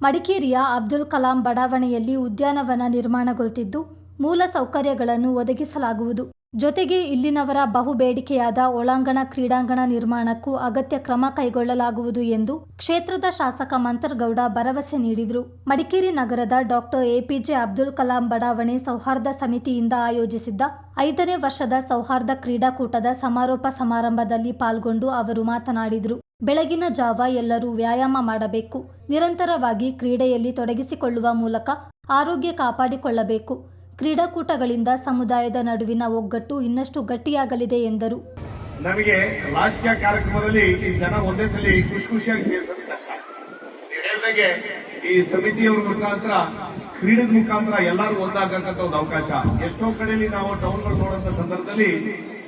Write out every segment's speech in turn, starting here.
ಮಡಿಕೇರಿಯ ಅಬ್ದುಲ್ ಕಲಾಂ ಬಡಾವಣೆಯಲ್ಲಿ ಉದ್ಯಾನವನ ನಿರ್ಮಾಣಗೊಳ್ತಿದ್ದು ಮೂಲ ಸೌಕರ್ಯಗಳನ್ನು ಒದಗಿಸಲಾಗುವುದು. ಜೊತೆಗೆ ಇಲ್ಲಿನವರ ಬಹುಬೇಡಿಕೆಯಾದ ಒಳಾಂಗಣ ಕ್ರೀಡಾಂಗಣ ನಿರ್ಮಾಣಕ್ಕೂ ಅಗತ್ಯ ಕ್ರಮ ಕೈಗೊಳ್ಳಲಾಗುವುದು ಎಂದು ಕ್ಷೇತ್ರದ ಶಾಸಕ ಮಂತರ್ಗೌಡ ಭರವಸೆ ನೀಡಿದರು. ಮಡಿಕೇರಿ ನಗರದ ಡಾಕ್ಟರ್ ಎಪಿಜೆ ಅಬ್ದುಲ್ ಕಲಾಂ ಬಡಾವಣೆ ಸೌಹಾರ್ದ ಸಮಿತಿಯಿಂದ ಆಯೋಜಿಸಿದ್ದ ಐದನೇ ವರ್ಷದ ಸೌಹಾರ್ದ ಕ್ರೀಡಾಕೂಟದ ಸಮಾರೋಪ ಸಮಾರಂಭದಲ್ಲಿ ಪಾಲ್ಗೊಂಡು ಅವರು ಮಾತನಾಡಿದರು. ಬೆಳಗಿನ ಜಾವ ಎಲ್ಲರೂ ವ್ಯಾಯಾಮ ಮಾಡಬೇಕು. ನಿರಂತರವಾಗಿ ಕ್ರೀಡೆಯಲ್ಲಿ ತೊಡಗಿಸಿಕೊಳ್ಳುವ ಮೂಲಕ ಆರೋಗ್ಯ ಕಾಪಾಡಿಕೊಳ್ಳಬೇಕು. ಕ್ರೀಡಾಕೂಟಗಳಿಂದ ಸಮುದಾಯದ ನಡುವಿನ ಒಗ್ಗಟ್ಟು ಇನ್ನಷ್ಟು ಗಟ್ಟಿಯಾಗಲಿದೆ ಎಂದರು. ನಮಗೆ ರಾಜಕೀಯ ಕಾರ್ಯಕ್ರಮದಲ್ಲಿ ಈ ಜನ ಒಂದೇ ಸಲ ಖುಷಿ ಖುಷಿಯಾಗಿ ಸೇರಿಸೋದು ಕಷ್ಟ. ಈ ಸಮಿತಿಯವ್ರ ಮುಖಾಂತರ, ಕ್ರೀಡೆದ ಮುಖಾಂತರ ಎಲ್ಲರೂ ಒಂದಾಗಕ್ಕಂತ ಒಂದು ಅವಕಾಶ. ಎಷ್ಟೋ ಕಡೆಯಲ್ಲಿ ನಾವು ಟೌನ್ಗಳು ನೋಡೋಂತ ಸಂದರ್ಭದಲ್ಲಿ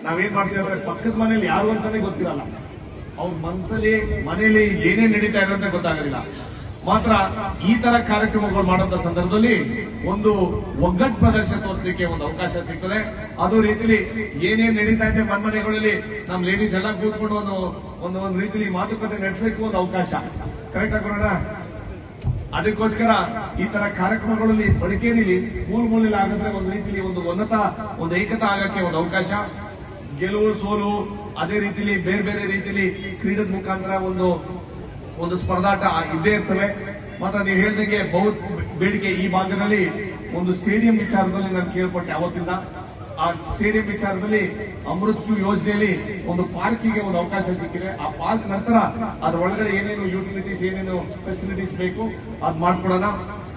ನಾವೇನ್ ಮಾಡ್ತೀವಿ ಅಂದ್ರೆ ಪಕ್ಕದ ಮನೇಲಿ ಯಾರು ಅಂತಾನೆ ಗೊತ್ತಿರಲ್ಲ. ಅವ್ರ ಮನ್ಸಲ್ಲಿ, ಮನೆಯಲ್ಲಿ ಏನೇನ್ ನಡೀತಾ ಇರೋ ಅಂತ ಗೊತ್ತಾಗೋದಿಲ್ಲ. ಮಾತ್ರ ಈ ತರ ಕಾರ್ಯಕ್ರಮಗಳು ಮಾಡುವಂತ ಸಂದರ್ಭದಲ್ಲಿ ಒಂದು ಒಗ್ಗಟ್ಟು ಪ್ರದರ್ಶನ ತೋರಿಸಲಿಕ್ಕೆ ಒಂದು ಅವಕಾಶ ಸಿಗ್ತದೆ. ಅದು ರೀತಿಲಿ ಏನೇನ್ ನಡೀತಾ ಇದೆ ಮನೆಗಳಲ್ಲಿ ನಮ್ ಲೇಡೀಸ್ ಎಲ್ಲ ಕೂತ್ಕೊಂಡು ಒಂದು ಒಂದು ಒಂದು ರೀತಿಲಿ ಮಾತುಕತೆ ನಡೆಸಲಿಕ್ಕೂ ಒಂದು ಅವಕಾಶ. ಕರೆಕ್ಟ್ ಆಗೋಣ ಅದಕ್ಕೋಸ್ಕರ ಈ ತರ ಕಾರ್ಯಕ್ರಮಗಳಲ್ಲಿ ಮಡಿಕೇರಿಲಿ ಮೂಲ ಮೂಲೆಯಲ್ಲಿ ಆಗಂದ್ರೆ ಒಂದು ರೀತಿಲಿ ಒಂದು ಉನ್ನತ, ಒಂದು ಏಕತಾ ಆಗಕ್ಕೆ ಒಂದು ಅವಕಾಶ. ಗೆಲುವು ಸೋಲು, ಅದೇ ರೀತಿಲಿ ಬೇರೆ ಬೇರೆ ರೀತಿಲಿ ಕ್ರೀಡದ ಮುಖಾಂತರ ಒಂದು ಒಂದು ಸ್ಪರ್ಧಾಟ ಇದ್ದೇ ಇರ್ತವೆ. ಮಾತ್ರ ನೀವು ಹೇಳ್ದಂಗೆ ಬಹು ಬೇಡಿಕೆ ಈ ಭಾಗದಲ್ಲಿ ಒಂದು ಸ್ಟೇಡಿಯಂ ವಿಚಾರದಲ್ಲಿ ನಾನು ಕೇಳ್ಪಟ್ಟೆ ಅವತ್ತಿಂದ. ಆ ಸ್ಟೇಡಿಯಂ ವಿಚಾರದಲ್ಲಿ ಅಮೃತ್ ಯೋಜನೆಯಲ್ಲಿ ಒಂದು ಪಾರ್ಕಿಗೆ ಒಂದು ಅವಕಾಶ ಸಿಕ್ಕಿದೆ. ಆ ಪಾರ್ಕ್ ನಂತರ ಅದ್ರ ಒಳಗಡೆ ಏನೇನು ಯುಟಿಲಿಟೀಸ್, ಏನೇನು ಫೆಸಿಲಿಟೀಸ್ ಬೇಕು, ಅದು ಮಾಡ್ಕೊಡೋಣ.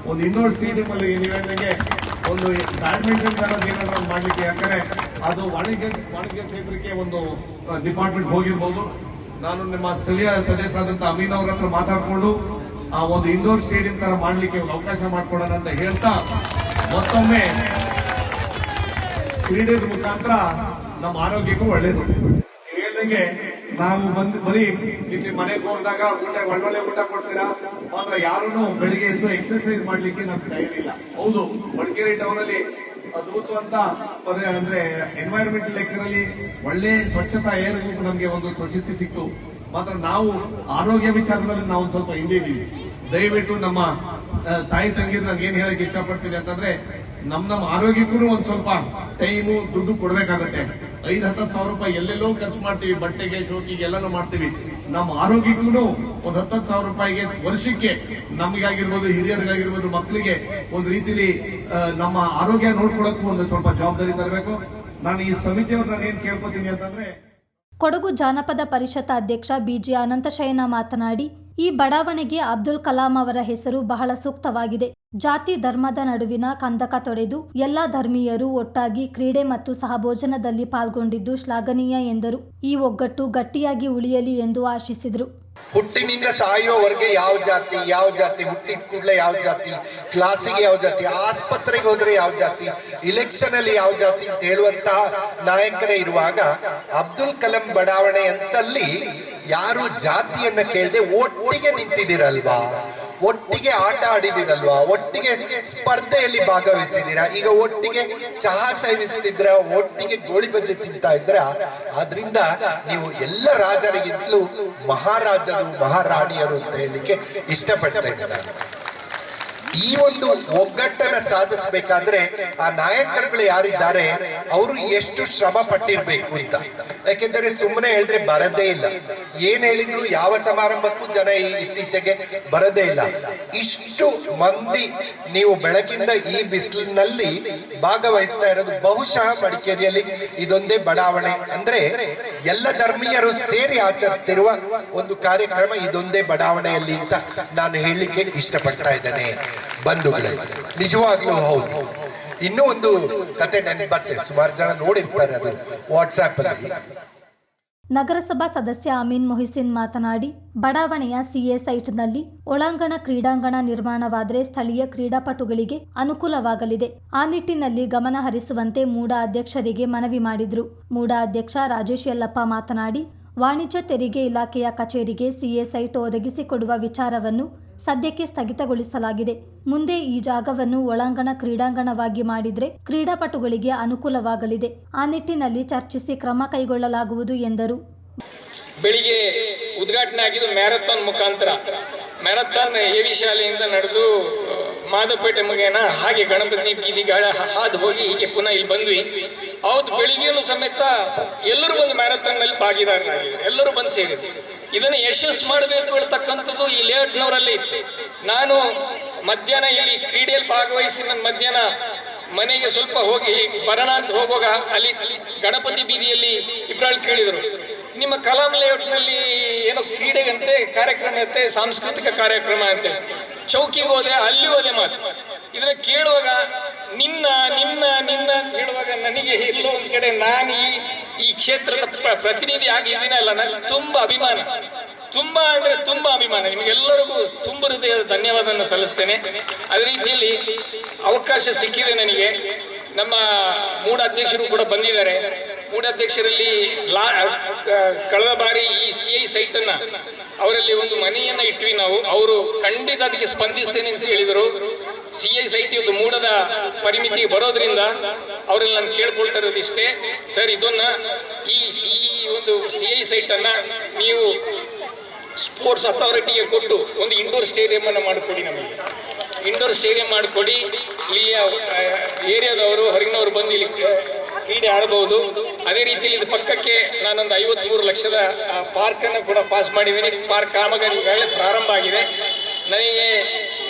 ಒಂದು ಇಂಡೋರ್ ಸ್ಟೇಡಿಯಂ ಅಲ್ಲಿ ನೀವು ಹೇಳಿದಂಗೆ ಒಂದು ಬ್ಯಾಡ್ಮಿಂಟನ್ ತರ ಏನಾದ್ರು ಮಾಡ್ಲಿಕ್ಕೆ ಯಾಕಂದ್ರೆ ಅದು ವಾಣಿಜ್ಯ ವಾಣಿಜ್ಯ ಕ್ಷೇತ್ರಕ್ಕೆ ಒಂದು ಡಿಪಾರ್ಟ್ಮೆಂಟ್ ಹೋಗಿರ್ಬೋದು. ನಾನು ನಿಮ್ಮ ಸ್ಥಳೀಯ ಸದಸ್ಯರಾದಂತಹ ಅಮೀನ್ ಅವ್ರ ಹತ್ರ ಮಾತಾಡಿಕೊಂಡು ಆ ಒಂದು ಇಂಡೋರ್ ಸ್ಟೇಡಿಯಂ ತರ ಮಾಡ್ಲಿಕ್ಕೆ ಅವಕಾಶ ಮಾಡಿಕೊಡೋಣ ಅಂತ ಹೇಳ್ತಾ ಮತ್ತೊಮ್ಮೆ ಕ್ರೀಡೆ ಮುಖಾಂತರ ನಮ್ಮ ಆರೋಗ್ಯಕ್ಕೂ ಒಳ್ಳೇದು. ಹೇಳ್ದಂಗೆ ನಾವು ಬಂದು ಬರೀ ಇಲ್ಲಿ ಮನೆಗೆ ಹೋದಾಗ ಊಟ ಒಳ್ಳೊಳ್ಳೆ ಊಟ ಕೊಡ್ತೀರಾ? ಮಾತ್ರ ಯಾರೂ ಬೆಳಿಗ್ಗೆ ಎದ್ದು ಎಕ್ಸರ್ಸೈಸ್ ಮಾಡ್ಲಿಕ್ಕೆ ನಮ್ಗೆ ಟೈಮ್ ಇಲ್ಲ. ಹೌದು, ಮಡಿಕೇರಿ ಟೌನ್ ಅಲ್ಲಿ ಅದ್ಭುತವಂತ ಅಂದ್ರೆ ಎನ್ವೈರನ್ಮೆಂಟ್ ಲೆಕ್ಕದಲ್ಲಿ ಒಳ್ಳೆ ಸ್ವಚ್ಛತಾ ಏರ್ ನಮ್ಗೆ ಒಂದು ಪ್ರಶಸ್ತಿ ಸಿಕ್ತು. ಮಾತ್ರ ನಾವು ಆರೋಗ್ಯ ವಿಚಾರದಲ್ಲಿ ನಾವು ಸ್ವಲ್ಪ ಹಿಂದೆ ಇದ್ದೀವಿ. ದಯವಿಟ್ಟು ನಮ್ಮ ತಾಯಿ ತಂಗಿರು ನಾನು ಏನ್ ಹೇಳಕ್ ಇಷ್ಟಪಡ್ತೀನಿ ಅಂತಂದ್ರೆ ನಮ್ ನಮ್ಮ ಆರೋಗ್ಯಕ್ಕೂ ಒಂದ್ ಸ್ವಲ್ಪ ಟೈಮು ದುಡ್ಡು ಕೊಡ್ಬೇಕಾಗತ್ತೆ. ಐದ್ ಹತ್ತತ್ತು ಸಾವಿರ ರೂಪಾಯಿ ಎಲ್ಲೆಲ್ಲೋ ಖರ್ಚು ಮಾಡ್ತೀವಿ. ಬಟ್ಟೆಗೆ ಶೋಕಿಗೆ ಎಲ್ಲಾನು ಮಾಡ್ತೀವಿ. ನಮ್ಮ ಆರೋಗ್ಯಕ್ಕೂ ಒಂದು ಹತ್ತತ್ತು ಸಾವಿರ ರೂಪಾಯಿಗೆ ವರ್ಷಕ್ಕೆ ನಮಗಾಗಿರ್ಬೋದು, ಹಿರಿಯರಿಗಾಗಿರ್ಬೋದು, ಮಕ್ಕಳಿಗೆ ಒಂದು ರೀತಿಲಿ ನಮ್ಮ ಆರೋಗ್ಯ ನೋಡ್ಕೊಳಕ್ಕೂ ಒಂದು ಸ್ವಲ್ಪ ಜವಾಬ್ದಾರಿ ತರಬೇಕು. ನಾನು ಈ ಸಮಿತಿಯವ್ರನ್ನ ನಾನು ಏನ್ ಕೇಳ್ಕೊತೀನಿ ಅಂತಂದ್ರೆ ಕೊಡಗು ಜಾನಪದ ಪರಿಷತ್ ಅಧ್ಯಕ್ಷ ಬಿಜಿ ಅನಂತಶಯನ ಮಾತನಾಡಿ ಈ ಬಡಾವಣೆಗೆ ಅಬ್ದುಲ್ ಕಲಾಂ ಅವರ ಹೆಸರು ಬಹಳ ಸೂಕ್ತವಾಗಿದೆ. ಜಾತಿ ಧರ್ಮದ ನಡುವಿನ ಕಂದಕ ತೊಡೆದು ಎಲ್ಲ ಧರ್ಮೀಯರು ಒಟ್ಟಾಗಿ ಕ್ರೀಡೆ ಮತ್ತು ಸಹಭೋಜನದಲ್ಲಿ ಪಾಲ್ಗೊಂಡಿದ್ದು ಶ್ಲಾಘನೀಯ ಎಂದರು. ಈ ಒಗ್ಗಟ್ಟು ಗಟ್ಟಿಯಾಗಿ ಉಳಿಯಲಿ ಎಂದು ಆಶಿಸಿದರು. ಹುಟ್ಟಿನಿಂದ ಸಾಯುವವರೆಗೆ ಯಾವ ಜಾತಿ ಯಾವ ಜಾತಿ, ಹುಟ್ಟಿದ ಕೂಡಲೇ ಯಾವ ಜಾತಿ ಕ್ಲಾಸಿಗೆ ಯಾವ ಜಾತಿ, ಆಸ್ಪತ್ರೆಗೆ ಹೋದ್ರೆ ಯಾವ ಜಾತಿ ಇಲೆಕ್ಷನ್ ಅಲ್ಲಿ ಯಾವ ಜಾತಿ ಅಂತ ಹೇಳುವಂತಹ ನಾಯಕರೇ ಇರುವಾಗ ಅಬ್ದುಲ್ ಕಲಾಂ ಬಡಾವಣೆ ಅಂತಲ್ಲಿ ಯಾರು ಜಾತಿಯನ್ನ ಕೇಳದೆ ಒಟ್ಟಿಗೆ ನಿಂತಿದ್ದೀರಲ್ವಾ? ಒಟ್ಟಿಗೆ ಆಟ ಆಡಿದಿರಲ್ವಾ ಒಟ್ಟಿಗೆ ಸ್ಪರ್ಧೆಯಲ್ಲಿ ಭಾಗವಹಿಸಿದ್ದೀರಾ? ಈಗ ಒಟ್ಟಿಗೆ ಚಹಾ ಸೇವಿಸ್ತಿದ್ರ, ಒಟ್ಟಿಗೆ ಗೋಳಿ ಬಜೆ ತಿಂತಾ ಇದ್ರ, ಆದ್ರಿಂದ ನೀವು ಎಲ್ಲ ರಾಜರಿಗಿಂತಲೂ ಮಹಾರಾಜರು, ಮಹಾರಾಣಿಯರು ಅಂತ ಹೇಳಲಿಕ್ಕೆ ಇಷ್ಟಪಡ್ತಾ ಇದ್ದಾರೆ ಈ ಒಂದು ಒಗ್ಗಟ್ಟನ್ನ ಸಾಧಿಸಬೇಕಾದ್ರೆ ಆ ನಾಯಕರುಗಳು ಯಾರಿದ್ದಾರೆ, ಅವರು ಎಷ್ಟು ಶ್ರಮ ಪಟ್ಟಿರ್ಬೇಕು ಅಂತ. ಯಾಕೆಂದರೆ ಸುಮ್ಮನೆ ಹೇಳಿದ್ರೆ ಬರದೇ ಇಲ್ಲ. ಏನ್ ಹೇಳಿದ್ರು ಯಾವ ಸಮಾರಂಭಕ್ಕೂ ಜನ ಇತ್ತೀಚೆಗೆ ಬರದೇ ಇಲ್ಲ. ಇಷ್ಟು ಮಂದಿ ನೀವು ಬೆಳಕಿಂದ ಈ ಬಿಸಿಲಿನಲ್ಲಿ ಭಾಗವಹಿಸ್ತಾ ಇರೋದು ಬಹುಶಃ ಮಡಿಕೇರಿಯಲ್ಲಿ ಇದೊಂದೇ ಬಡಾವಣೆ. ಅಂದ್ರೆ ಎಲ್ಲ ಧರ್ಮೀಯರು ಸೇರಿ ಆಚರಿಸ್ತಿರುವ ಒಂದು ಕಾರ್ಯಕ್ರಮ ಇದೊಂದೇ ಬಡಾವಣೆಯಲ್ಲಿ ಅಂತ ನಾನು ಹೇಳಲಿಕ್ಕೆ ಇಷ್ಟಪಡ್ತಾ ಇದ್ದೇನೆ. ಬಂಧುಗಳೇ, ನಿಜವಾಗ್ಲೂ ಹೌದು. ಇನ್ನೂ ಒಂದು ಕತೆ ನನಗೆ ಬರ್ತೇನೆ ಸುಮಾರು ಜನ ನೋಡಿರ್ತಾರೆ ಅದು ವಾಟ್ಸಾಪ್ ಅಲ್ಲಿ. ನಗರಸಭಾ ಸದಸ್ಯ ಅಮೀನ್ ಮೊಹಿಸಿನ್ ಮಾತನಾಡಿ, ಬಡಾವಣೆಯ ಸಿಎ ಸೈಟ್ನಲ್ಲಿ ಒಳಾಂಗಣ ಕ್ರೀಡಾಂಗಣ ನಿರ್ಮಾಣವಾದರೆ ಸ್ಥಳೀಯ ಕ್ರೀಡಾಪಟುಗಳಿಗೆ ಅನುಕೂಲವಾಗಲಿದೆ. ಆ ನಿಟ್ಟಿನಲ್ಲಿ ಗಮನ ಹರಿಸುವಂತೆ ಮೂಡ ಅಧ್ಯಕ್ಷರಿಗೆ ಮನವಿ ಮಾಡಿದರು. ಮೂಡ ಅಧ್ಯಕ್ಷ ರಾಜೇಶ್ ಯಲ್ಲಪ್ಪ ಮಾತನಾಡಿ, ವಾಣಿಜ್ಯ ತೆರಿಗೆ ಇಲಾಖೆಯ ಕಚೇರಿಗೆ ಸಿಎ ಸೈಟ್ ಒದಗಿಸಿಕೊಡುವ ವಿಚಾರವನ್ನು ಸದ್ಯಕ್ಕೆ ಸ್ಥಗಿತಗೊಳಿಸಲಾಗಿದೆ. ಮುಂದೆ ಈ ಜಾಗವನ್ನು ಒಳಾಂಗಣ ಕ್ರೀಡಾಂಗಣವಾಗಿ ಮಾಡಿದರೆ ಕ್ರೀಡಾಪಟುಗಳಿಗೆ ಅನುಕೂಲವಾಗಲಿದೆ. ಆ ನಿಟ್ಟಿನಲ್ಲಿ ಚರ್ಚಿಸಿ ಕ್ರಮ ಕೈಗೊಳ್ಳಲಾಗುವುದು ಎಂದರು. ಬೆಳಿಗ್ಗೆ ಉದ್ಘಾಟನೆ ಆಗಿದ್ದು ಮ್ಯಾರಥಾನ್ ಮುಖಾಂತರ. ಮ್ಯಾರಥಾನ್ ಎವಿ ಶಾಲೆಯಿಂದ ನಡೆದು ಮಾದಪೇಟೆ ಮುಗೇನ ಹಾಗೆ ಗಣಪತಿ ಬೀದಿಗಳ ಹಾದು ಹೋಗಿ ಹೀಗೆ ಪುನಃ ಇಲ್ಲಿ ಬಂದ್ವಿ. ಅವತ್ತು ಬೆಳಿಗ್ಗೆನೂ ಸಮೇತ ಎಲ್ಲರೂ ಬಂದು ಮ್ಯಾರಥಾನ್ನಲ್ಲಿ ಭಾಗಿದಾರರಾಗಿದ್ದಾರೆ. ಎಲ್ಲರೂ ಬಂದು ಸೇರಿದ್ರು. ಇದನ್ನು ಯಶಸ್ಸು ಮಾಡಬೇಕು ಹೇಳ್ತಕ್ಕಂಥದ್ದು ಈ ಲೇಔಟ್ನವರಲ್ಲಿ ಇತ್ತು. ನಾನು ಮಧ್ಯಾಹ್ನ ಇಲ್ಲಿ ಕ್ರೀಡೆಯಲ್ಲಿ ಭಾಗವಹಿಸಿ ನನ್ನ ಮಧ್ಯಾಹ್ನ ಮನೆಗೆ ಸ್ವಲ್ಪ ಹೋಗಿ ಬರೋಣ ಅಂತ ಹೋಗುವಾಗ ಅಲ್ಲಿ ಗಣಪತಿ ಬೀದಿಯಲ್ಲಿ ಇಬ್ರಾಳ್ ಕೇಳಿದರು. ನಿಮ್ಮ ಕಲಾಂ ಲೇಔಟ್ನಲ್ಲಿ ಏನೋ ಕ್ರೀಡೆಗಂತೆ ಕಾರ್ಯಕ್ರಮ ಅಂತೆ ಸಾಂಸ್ಕೃತಿಕ ಕಾರ್ಯಕ್ರಮ ಅಂತೆ. ಚೌಕಿಗೆ ಹೋದೆ ಅಲ್ಲಿ ಹೋದೆ ಮಾತು. ಇದನ್ನ ಕೇಳುವಾಗ ನಿನ್ನ ನಿನ್ನ ನಿನ್ನ ಅಂತ ಹೇಳುವಾಗ ನನಗೆ ಎಲ್ಲೋ ಒಂದ್ ಕಡೆ ನಾನು ಈ ಈ ಕ್ಷೇತ್ರದ ಪ್ರತಿನಿಧಿ ಆಗಿ ಇದೀನಲ್ಲ ನನಗೆ ತುಂಬಾ ಅಭಿಮಾನ. ತುಂಬಾ ಅಂದ್ರೆ ತುಂಬಾ ಅಭಿಮಾನ. ನಿಮಗೆಲ್ಲರಿಗೂ ತುಂಬ ಹೃದಯದ ಧನ್ಯವಾದವನ್ನು ಸಲ್ಲಿಸ್ತೇನೆ. ಅದೇ ರೀತಿಯಲ್ಲಿ ಅವಕಾಶ ಸಿಕ್ಕಿದೆ ನನಗೆ ನಮ್ಮ ಮೂಡ ಅಧ್ಯಕ್ಷರು ಕೂಡ ಬಂದಿದ್ದಾರೆ. ಮೂಡ ಅಧ್ಯಕ್ಷರಲ್ಲಿ ಲಾ ಕಳೆದ ಬಾರಿ ಈ ಸಿ ಐ ಸೈಟ್ ಅನ್ನ ಅವರಲ್ಲಿ ಒಂದು ಮನೆಯನ್ನ ಇಟ್ವಿ ನಾವು. ಅವರು ಖಂಡಿತ ಅದಕ್ಕೆ ಸ್ಪಂದಿಸ್ತೇನೆ ಅಂತ ಹೇಳಿದರು. ಸಿ ಐ ಟಿ ಮೂಡದ ಪರಿಮಿತಿ ಬರೋದ್ರಿಂದ ಅವರಲ್ಲಿ ನಾನು ಕೇಳ್ಕೊಳ್ತಾ ಇರೋದು ಇಷ್ಟೇ. ಸರ್, ಇದನ್ನ ಈ ಈ ಒಂದು ಸಿ ಐ ಸೈಟ್ ಅನ್ನ ನೀವು ಸ್ಪೋರ್ಟ್ಸ್ ಅಥಾರಿಟಿಗೆ ಕೊಟ್ಟು ಒಂದು ಇಂಡೋರ್ ಸ್ಟೇಡಿಯಂ ಅನ್ನು ಮಾಡಿಕೊಡಿ ನಮಗೆ. ಇಂಡೋರ್ ಸ್ಟೇಡಿಯಂ ಮಾಡಿಕೊಡಿ. ಇಲ್ಲಿಯ ಏರಿಯಾದವರು, ಹೊರಗಿನವರು ಬಂದು ಇಲ್ಲಿ ಕ್ರೀಡೆ ಆಡಬಹುದು. ಅದೇ ರೀತಿಯಲ್ಲಿ ಇದು ಪಕ್ಕಕ್ಕೆ ನಾನೊಂದು ಐವತ್ಮೂರು ಲಕ್ಷದ ಪಾರ್ಕನ್ನು ಕೂಡ ಪಾಸ್ ಮಾಡಿದ್ದೀನಿ. ಪಾರ್ಕ್ ಕಾಮಗಾರಿ ಪ್ರಾರಂಭ ಆಗಿದೆ. ನನಗೆ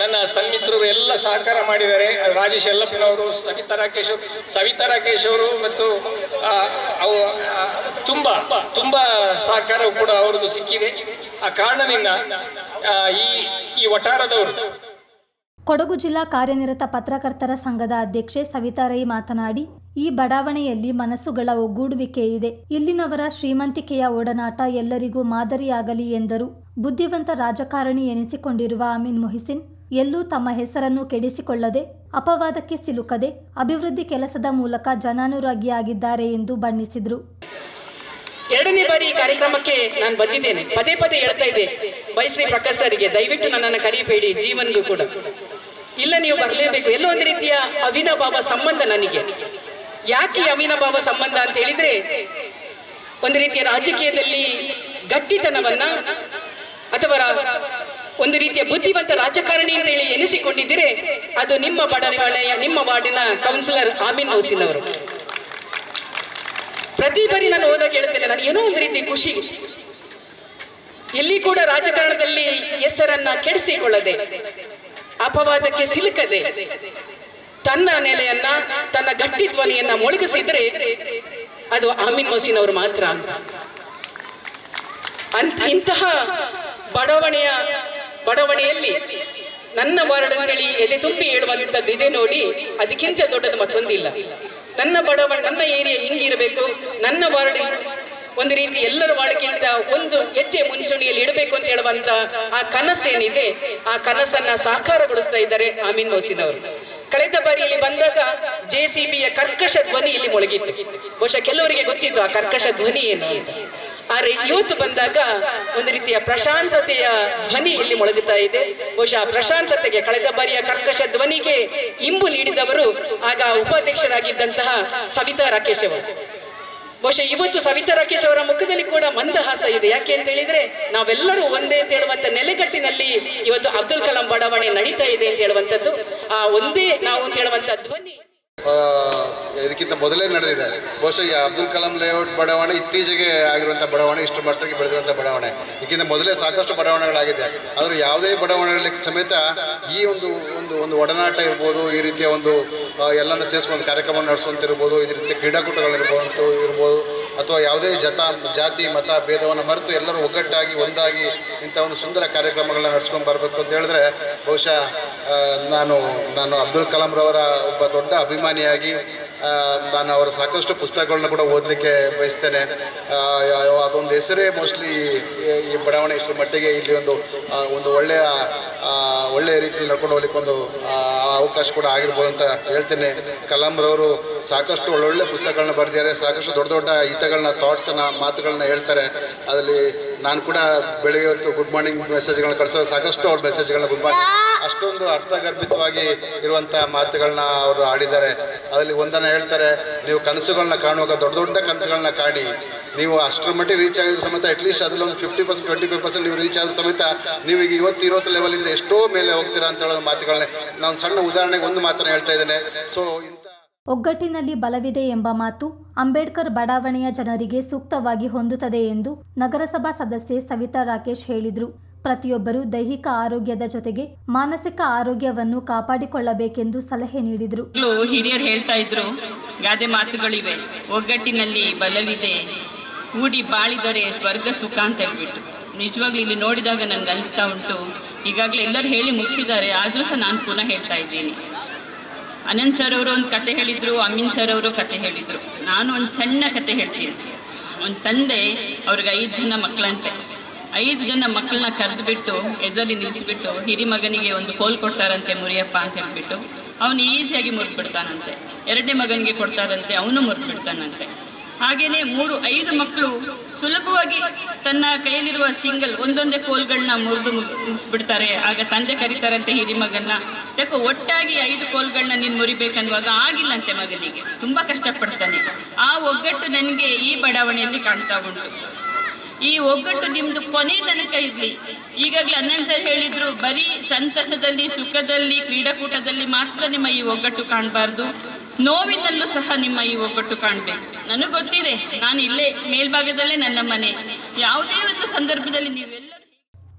ನನ್ನ ಸನ್ಮಿತ್ರರು ಎಲ್ಲ ಸಹಕಾರ ಮಾಡಿದ್ದಾರೆ. ರಾಜೇಶ್ ಯಲ್ಲಪ್ಪನವರು, ಸವಿತಾ ರಾಕೇಶ್ ಅವರು, ಸವಿತಾ ರಾಕೇಶ್ ಅವರು ಮತ್ತು ಅವು ತುಂಬ ತುಂಬ ಸಹಕಾರವು ಕೂಡ ಅವ್ರದ್ದು ಸಿಕ್ಕಿದೆ. ಆ ಕಾರಣದಿಂದ ಈ ಈ ವಠಾರದವರು ಕೊಡಗು ಜಿಲ್ಲಾ ಕಾರ್ಯನಿರತ ಪತ್ರಕರ್ತರ ಸಂಘದ ಅಧ್ಯಕ್ಷೆ ಸವಿತಾ ರೈ ಮಾತನಾಡಿ, ಈ ಬಡಾವಣೆಯಲ್ಲಿ ಮನಸ್ಸುಗಳ ಒಗ್ಗೂಡುವಿಕೆ ಇದೆ. ಇಲ್ಲಿನವರ ಶ್ರೀಮಂತಿಕೆಯ ಒಡನಾಟ ಎಲ್ಲರಿಗೂ ಮಾದರಿಯಾಗಲಿ ಎಂದರು. ಬುದ್ಧಿವಂತ ರಾಜಕಾರಣಿ ಎನಿಸಿಕೊಂಡಿರುವ ಅಮೀನ್ ಮೊಹಿಸಿನ್ ಎಲ್ಲೂ ತಮ್ಮ ಹೆಸರನ್ನು ಕೆಡಿಸಿಕೊಳ್ಳದೆ, ಅಪವಾದಕ್ಕೆ ಸಿಲುಕದೆ, ಅಭಿವೃದ್ಧಿ ಕೆಲಸದ ಮೂಲಕ ಜನಾನುರಾಗಿಯಾಗಿದ್ದಾರೆ ಎಂದು ಬಣ್ಣಿಸಿದರು. ಎರಡನೇ ಬಾರಿ ಈ ಕಾರ್ಯಕ್ರಮಕ್ಕೆ ನಾನು ಬಂದಿದ್ದೇನೆ. ಪದೇ ಪದೇ ಹೇಳ್ತಾ ಇದ್ದೆ ಬೈಶ್ರೀ ಪ್ರಕಾಶ್ ಸರ್ಗೆ, ದಯವಿಟ್ಟು ನನ್ನನ್ನು ಕರಿಬೇಡಿ ಜೀವನ್ಗೂ ಕೂಡ. ಇಲ್ಲ, ನೀವು ಬರಲೇಬೇಕು. ಎಲ್ಲೋ ಒಂದು ರೀತಿಯ ಅವಿನಾಭಾವ ಸಂಬಂಧ ನನಗೆ. ಯಾಕೆ ಅವಿನಭಾವ ಸಂಬಂಧ ಅಂತ ಹೇಳಿದ್ರೆ, ಒಂದು ರೀತಿಯ ರಾಜಕೀಯದಲ್ಲಿ ಗಟ್ಟಿತನವನ್ನ ಅಥವಾ ಒಂದು ರೀತಿಯ ಬುದ್ಧಿವಂತ ರಾಜಕಾರಣಿ ಅಂತ ಹೇಳಿ ಎನಿಸಿಕೊಂಡಿದ್ದೀರಿ, ಅದು ನಿಮ್ಮ ಬಡಾವಣೆಯ, ನಿಮ್ಮ ವಾರ್ಡಿನ ಕೌನ್ಸಿಲರ್ ಆಮೀನ್ ಹೌಸಿನ್ ಅವರು ಪ್ರತಿ ಬಾರಿ ನಾನು ಹೋದಾಗ ಹೇಳ್ತೇನೆ ನಾನು ಏನೋ ಒಂದು ರೀತಿ ಖುಷಿ. ಇಲ್ಲಿ ಕೂಡ ರಾಜಕಾರಣದಲ್ಲಿ ಹೆಸರನ್ನ ಕೆಡಿಸಿಕೊಳ್ಳದೆ, ಅಪವಾದಕ್ಕೆ ಸಿಲುಕದೆ, ತನ್ನ ನೆಲೆಯನ್ನ, ತನ್ನ ಗಟ್ಟಿ ಧ್ವನಿಯನ್ನ ಮೊಳಗಿಸಿದ್ರೆ ಅದು ಆಮೀನ್ ಮೊಸಿನ್ ಅವರು ಮಾತ್ರ ಅಂತ. ಅಂತ ಇಂತಹ ಬಡಾವಣೆಯ ಬಡಾವಣೆಯಲ್ಲಿ ನನ್ನ ವಾರ್ಡ್ ಅಂತೇಳಿ ಎದೆ ತುಂಬಿ ಹೇಳುವಂಥದ್ದು ಇದೆ ನೋಡಿ, ಅದಕ್ಕಿಂತ ದೊಡ್ಡದು ಮತ್ತೊಂದಿಲ್ಲ. ನನ್ನ ಬಡಾವಣೆ, ನನ್ನ ಏರಿಯಾ ಹಿಂಗಿರಬೇಕು, ನನ್ನ ವಾರ್ಡ್ ಒಂದು ರೀತಿ ಎಲ್ಲರ ವಾರ್ಡ್ಗಿಂತ ಒಂದು ಹೆಜ್ಜೆ ಮುಂಚೂಣಿಯಲ್ಲಿ ಇಡಬೇಕು ಅಂತ ಹೇಳುವಂತ ಆ ಕನಸೇನಿದೆ, ಆ ಕನಸನ್ನ ಸಾಕಾರಗೊಳಿಸ್ತಾ ಇದ್ದಾರೆ ಆಮೀನ್ ಮೋಸಿನ್ ಅವರು ಕಳೆದ ಬಾರಿ ಇಲ್ಲಿ ಬಂದಾಗ ಜೆ ಸಿ ಬಿಯ ಕರ್ಕಶ ಧ್ವನಿ ಇಲ್ಲಿ ಮೊಳಗಿತ್ತು. ಬಹುಶಃ ಕೆಲವರಿಗೆ ಗೊತ್ತಿತ್ತು ಆ ಕರ್ಕಶ ಧ್ವನಿ ಏನು ಆದ್ರೆ ಇವತ್ತು ಬಂದಾಗ ಒಂದು ರೀತಿಯ ಪ್ರಶಾಂತತೆಯ ಧ್ವನಿ ಇಲ್ಲಿ ಮೊಳಗುತ್ತಾ ಇದೆ. ಬಹುಶಃ ಪ್ರಶಾಂತತೆಗೆ ಕಳೆದ ಬಾರಿಯ ಕರ್ಕಶ ಧ್ವನಿಗೆ ಇಂಬು ನೀಡಿದವರು ಆಗ ಉಪಾಧ್ಯಕ್ಷರಾಗಿದ್ದಂತಹ ಸವಿತಾ ರಾಕೇಶ್ ಅವರು. ಬಹುಶಃ ಇವತ್ತು ಸವಿತಾ ರಾಕೇಶ್ ಅವರ ಮುಖದಲ್ಲಿ ಕೂಡ ಮಂದಹಾಸ ಇದೆ. ಯಾಕೆ ಅಂತ ಹೇಳಿದ್ರೆ ನಾವೆಲ್ಲರೂ ಒಂದೇ ಅಂತ ಹೇಳುವಂತ ನೆಲೆಗಟ್ಟಿನಲ್ಲಿ ಇವತ್ತು ಅಬ್ದುಲ್ ಕಲಾಂ ಬಡಾವಣೆ ನಡೀತಾ ಇದೆ ಅಂತ ಹೇಳುವಂತದ್ದು ಆ ಒಂದೇ ನಾವು ಅಂತ ಹೇಳುವಂತ ಧ್ವನಿ. ಆ, ಇದಕ್ಕಿಂತ ಮೊದಲೇ ನಡೆದಿದೆ. ಬಹುಶಃ ಈ ಅಬ್ದುಲ್ ಕಲಾಂ ಲೇಔಟ್ ಬಡಾವಣೆ ಇತ್ತೀಚೆಗೆ ಆಗಿರುವಂಥ ಬಡಾವಣೆ, ಇಷ್ಟು ಮಟ್ಟಿಗೆ ಬೆಳೆದಿರುವಂಥ ಬಡಾವಣೆ. ಇದಕ್ಕಿಂತ ಮೊದಲೇ ಸಾಕಷ್ಟು ಬಡಾವಣೆಗಳಾಗಿದೆ. ಆದರೂ ಯಾವುದೇ ಬಡಾವಣೆಗಳಿಗೆ ಸಮೇತ ಈ ಒಂದು ಒಂದು ಒಂದು ಒಡನಾಟ ಇರ್ಬೋದು, ಈ ರೀತಿಯ ಒಂದು ಎಲ್ಲನೂ ಸೇರಿಸ್ಕೊಂಡು ಕಾರ್ಯಕ್ರಮ ನಡೆಸುವಂತಿರ್ಬೋದು ಇದೇ ರೀತಿ ಕ್ರೀಡಾಕೂಟಗಳಿರ್ಬೋದು ಇರ್ಬೋದು, ಅಥವಾ ಯಾವುದೇ ಜತ, ಜಾತಿ, ಮತ, ಭೇದವನ್ನು ಮರೆತು ಎಲ್ಲರೂ ಒಗ್ಗಟ್ಟಾಗಿ, ಒಂದಾಗಿ ಇಂಥ ಒಂದು ಸುಂದರ ಕಾರ್ಯಕ್ರಮಗಳನ್ನ ನಡೆಸ್ಕೊಂಡು ಬರಬೇಕು ಅಂತ ಹೇಳಿದ್ರೆ ಬಹುಶಃ ನಾನು ನಾನು ಅಬ್ದುಲ್ ಕಲಾಂರವರ ಒಬ್ಬ ದೊಡ್ಡ ಅಭಿಮಾನಿಯಾಗಿ ನಾನು ಅವರ ಸಾಕಷ್ಟು ಪುಸ್ತಕಗಳನ್ನ ಕೂಡ ಓದಲಿಕ್ಕೆ ಬಯಸ್ತೇನೆ. ಅದೊಂದು ಹೆಸರೇ ಮೋಸ್ಟ್ಲಿ ಈ ಬಡಾವಣೆ ಇಷ್ಟರ ಮಟ್ಟಿಗೆ ಇಲ್ಲಿ ಒಂದು ಒಂದು ಒಳ್ಳೆಯ ಒಳ್ಳೆಯ ರೀತಿಯಲ್ಲಿ ನಡ್ಕೊಂಡು ಹೋಗ್ಲಿಕ್ಕೆ ಒಂದು ಅವಕಾಶ ಕೂಡ ಆಗಿರ್ಬೋದು ಅಂತ ಹೇಳ್ತೇನೆ. ಕಲಾಂರವರು ಸಾಕಷ್ಟು ಒಳ್ಳೊಳ್ಳೆ ಪುಸ್ತಕಗಳನ್ನ ಬರೆದಿದ್ದಾರೆ. ಸಾಕಷ್ಟು ದೊಡ್ಡ ದೊಡ್ಡ ಹಿತಗಳನ್ನ ಥಾಟ್ಸನ್ನ ಮಾತುಗಳನ್ನ ಹೇಳ್ತಾರೆ. ಅದರಲ್ಲಿ ನಾನು ಕೂಡ ಬೆಳಿಗ್ಗೆ ಹೊತ್ತು ಗುಡ್ ಮಾರ್ನಿಂಗ್ ಮೆಸೇಜ್ಗಳನ್ನ ಕಳಿಸೋ ಸಾಕಷ್ಟು ಅವ್ರ ಮೆಸೇಜ್ಗಳನ್ನ ಗುಡ್ ಮಾರ್ನಿಂಗ್ ಅಷ್ಟೊಂದು ಅರ್ಥಗರ್ಭಿತವಾಗಿ ಇರುವಂಥ ಮಾತುಗಳನ್ನ ಅವರು ಆಡಿದ್ದಾರೆ. ಅದರಲ್ಲಿ ಒಂದನ್ನು ಹೇಳ್ತಾರೆ, ನೀವು ಕನಸುಗಳನ್ನ ಕಾಣುವಾಗ ದೊಡ್ಡ ದೊಡ್ಡ ಕನಸುಗಳನ್ನ ಕಾಣಿ ನೀವು ಅಷ್ಟರ ಮಟ್ಟಿಗೆ ರೀಚ್ ಆಗಿದ್ರು ಸಮೇತ ಅಟ್ಲೀಸ್ಟ್ ಅದ್ರಲ್ಲಿ ಒಂದು fifty percent twenty five percent ನೀವು ರೀಚ್ ಆದ ಸಮೇತ ನೀವು ಈಗ ಇವತ್ತು ಇರೋತ್ತು ಲೆವೆಲಿಂದ ಎಷ್ಟೋ ಮೇಲೆ ಹೋಗ್ತೀರಾ ಅಂತ ಹೇಳೋ ಮಾತುಗಳನ್ನೇ. ನಾನು ಸಣ್ಣ ಉದಾಹರಣೆಗೆ ಒಂದು ಮಾತನ್ನು ಹೇಳ್ತಾ ಇದ್ದೇನೆ. ಸೊ ಒಗ್ಗಟ್ಟಿನಲ್ಲಿ ಬಲವಿದೆ ಎಂಬ ಮಾತು ಅಂಬೇಡ್ಕರ್ ಬಡಾವಣೆಯ ಜನರಿಗೆ ಸೂಕ್ತವಾಗಿ ಹೊಂದುತ್ತದೆ ಎಂದು ನಗರಸಭಾ ಸದಸ್ಯೆ ಸವಿತಾ ರಾಕೇಶ್ ಹೇಳಿದರು. ಪ್ರತಿಯೊಬ್ಬರು ದೈಹಿಕ ಆರೋಗ್ಯದ ಜೊತೆಗೆ ಮಾನಸಿಕ ಆರೋಗ್ಯವನ್ನು ಕಾಪಾಡಿಕೊಳ್ಳಬೇಕೆಂದು ಸಲಹೆ ನೀಡಿದರು. ಹಿರಿಯರು ಹೇಳ್ತಾ ಇದ್ರು, ಗಾದೆ ಮಾತುಗಳಿವೆ, ಒಗ್ಗಟ್ಟಿನಲ್ಲಿ ಬಲವಿದೆ ಕೂಡಿ ಬಾಳಿದರೆ ಸ್ವರ್ಗ ಸುಖ ಅಂತ ಹೇಳ್ಬಿಟ್ಟು. ನಿಜವಾಗ್ಲೂ ಇಲ್ಲಿ ನೋಡಿದಾಗ ನನಗೆ ಅನಿಸ್ತಾ ಉಂಟು. ಈಗಾಗಲೇ ಎಲ್ಲರೂ ಹೇಳಿ ಮುಗಿಸಿದ್ದಾರೆ, ಆದರೂ ಸಹ ನಾನು ಪುನಃ ಹೇಳ್ತಾ ಇದ್ದೀನಿ. ಅನಂತ್ ಸರ್ ಅವರು ಒಂದು ಕತೆ ಹೇಳಿದರು, ಅಮೀನ್ ಸರ್ ಅವರು ಕತೆ ಹೇಳಿದರು. ನಾನು ಒಂದು ಸಣ್ಣ ಕತೆ ಹೇಳ್ತೀನಿ. ಒಂದು ತಂದೆ ಅವ್ರಿಗೆ ಐದು ಜನ ಮಕ್ಕಳಂತೆ ಐದು ಜನ ಮಕ್ಕಳನ್ನ ಕರೆದುಬಿಟ್ಟು, ಎದರಲ್ಲಿ ನಿಲ್ಲಿಸ್ಬಿಟ್ಟು ಹಿರಿ ಮಗನಿಗೆ ಒಂದು ಕೋಲ್ ಕೊಡ್ತಾರಂತೆ ಮುರಿಯಪ್ಪ ಅಂತ ಹೇಳ್ಬಿಟ್ಟು, ಅವನು ಈಸಿಯಾಗಿ ಮುರಿದ್ಬಿಡ್ತಾನಂತೆ. ಎರಡನೇ ಮಗನಿಗೆ ಕೊಡ್ತಾರಂತೆ, ಅವನು ಮುರಿದ್ಬಿಡ್ತಾನಂತೆ. ಹಾಗೇನೆ ಮೂರು, ಐದು ಮಕ್ಕಳು ಸುಲಭವಾಗಿ ತನ್ನ ಕೈಯಲ್ಲಿರುವ ಸಿಂಗಲ್ ಒಂದೊಂದೇ ಕೋಲ್ಗಳನ್ನ ಮುರಿದು ಮುಗಿಸ್ಬಿಡ್ತಾರೆ. ಆಗ ತಂದೆ ಕರೀತಾರಂತೆ, ಹಿರಿ ಮಗನ್ನ. ಯಾಕೋ ಒಟ್ಟಾಗಿ ಐದು ಕೋಲ್ಗಳನ್ನ ನೀನು ಮುರಿಬೇಕನ್ನುವಾಗ ಆಗಿಲ್ಲಂತೆ ಮಗನಿಗೆ. ತುಂಬಾ ಕಷ್ಟಪಡ್ತಾನೆ. ಆ ಒಗ್ಗಟ್ಟು ನನಗೆ ಈ ಬಡಾವಣೆಯಲ್ಲಿ ಕಾಣ್ತಾ ಉಂಟು. ಈ ಒಗ್ಗಟ್ಟು ನಿಮ್ದು ಕೊನೆ ತನಕ ಇರ್ಲಿ. ಈಗಾಗಲೇ ಅನಂತ್ ಸರ್ ಹೇಳಿದ್ರು, ಬರೀ ಸಂತಸದಲ್ಲಿ, ಸುಖದಲ್ಲಿ, ಕ್ರೀಡಾಕೂಟದಲ್ಲಿ ಮಾತ್ರ ನಿಮ್ಮ ಈ ಒಗ್ಗಟ್ಟು ಕಾಣಬಾರ್ದು. ನೋವಿನಲ್ಲೂ ಸಹ ನಿಮ್ಮ ಈ ಒಗ್ಗಟ್ಟು ಕಾಣಬೇಕು. ನನಗೆ ಗೊತ್ತಿದೆ, ನಾನು ಇಲ್ಲೇ, ಮೇಲ್ಭಾಗದಲ್ಲೇ ನನ್ನ ಮನೆ. ಯಾವುದೇ ಒಂದು ಸಂದರ್ಭದಲ್ಲಿ ನೀವೆಲ್ಲರೂ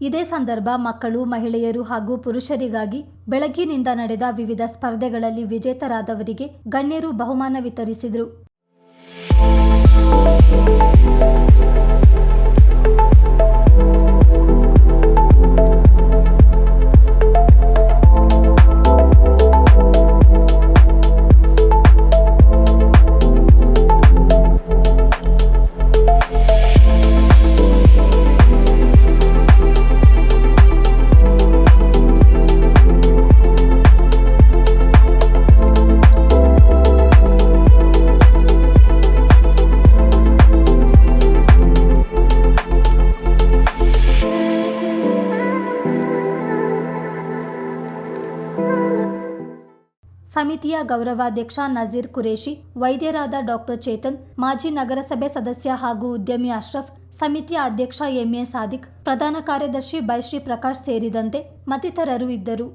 ಇದೇ ಸಂದರ್ಭ ಮಕ್ಕಳು, ಮಹಿಳೆಯರು ಹಾಗೂ ಪುರುಷರಿಗಾಗಿ ಬೆಳಗ್ಗಿನಿಂದ ನಡೆದ ವಿವಿಧ ಸ್ಪರ್ಧೆಗಳಲ್ಲಿ ವಿಜೇತರಾದವರಿಗೆ ಗಣ್ಯರು ಬಹುಮಾನ ವಿತರಿಸಿದರು. ಸಮಿತಿಯ ಗೌರವಾಧ್ಯಕ್ಷ ನಜೀರ್ ಕುರೇಶಿ ವೈದ್ಯರಾದ ಡಾಕ್ಟರ್ ಚೇತನ್, ಮಾಜಿ ನಗರಸಭೆ ಸದಸ್ಯ ಹಾಗೂ ಉದ್ಯಮಿ ಅಶ್ರಫ್, ಸಮಿತಿಯ ಅಧ್ಯಕ್ಷ ಎಂಎ ಸಾದಿಕ್, ಪ್ರಧಾನ ಕಾರ್ಯದರ್ಶಿ ಬೈಶ್ರೀ ಪ್ರಕಾಶ್ ಸೇರಿದಂತೆ ಮತ್ತಿತರರು ಇದ್ದರು.